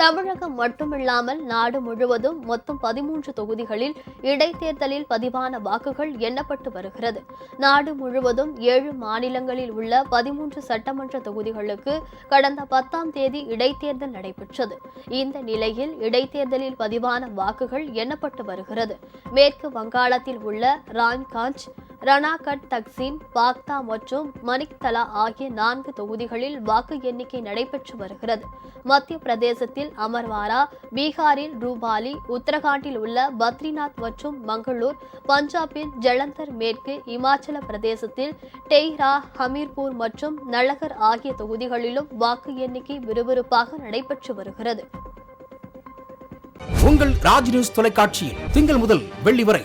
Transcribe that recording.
தமிழகம் மட்டுமில்லாமல் நாடு முழுவதும் மொத்தம் பதிமூன்று தொகுதிகளில் இடைத்தேர்தலில் பதிவான வாக்குகள் எண்ணப்பட்டு வருகிறது. நாடு முழுவதும் ஏழு மாநிலங்களில் உள்ள பதிமூன்று சட்டமன்ற தொகுதிகளுக்கு கடந்த பத்தாம் தேதி இடைத்தேர்தல் நடைபெற்றது. இந்த நிலையில் இடைத்தேர்தலில் பதிவான வாக்குகள் எண்ணப்பட்டு வருகிறது. மேற்கு வங்காளத்தில் உள்ள ராய்காஞ்ச் ரணாகட் தக்சீம் பாக்தா மற்றும் மணிக்தலா ஆகிய நான்கு தொகுதிகளில் வாக்கு எண்ணிக்கை நடைபெற்று வருகிறது. மத்திய பிரதேசத்தில் அமர்வாரா பீகாரில் ரூபாலி உத்தரகாண்டில் உள்ள பத்ரிநாத் மற்றும் மங்களூர் பஞ்சாபில் ஜலந்தர் மேற்கு இமாச்சல பிரதேசத்தில் டெய்ரா ஹமீர்பூர் மற்றும் நலகர் ஆகிய தொகுதிகளிலும் வாக்கு எண்ணிக்கை விறுவிறுப்பாக நடைபெற்று வருகிறது. உங்கள் ராஜ் நியூஸ் தொலைக்காட்சியில் திங்கள் முதல் வெள்ளி வரை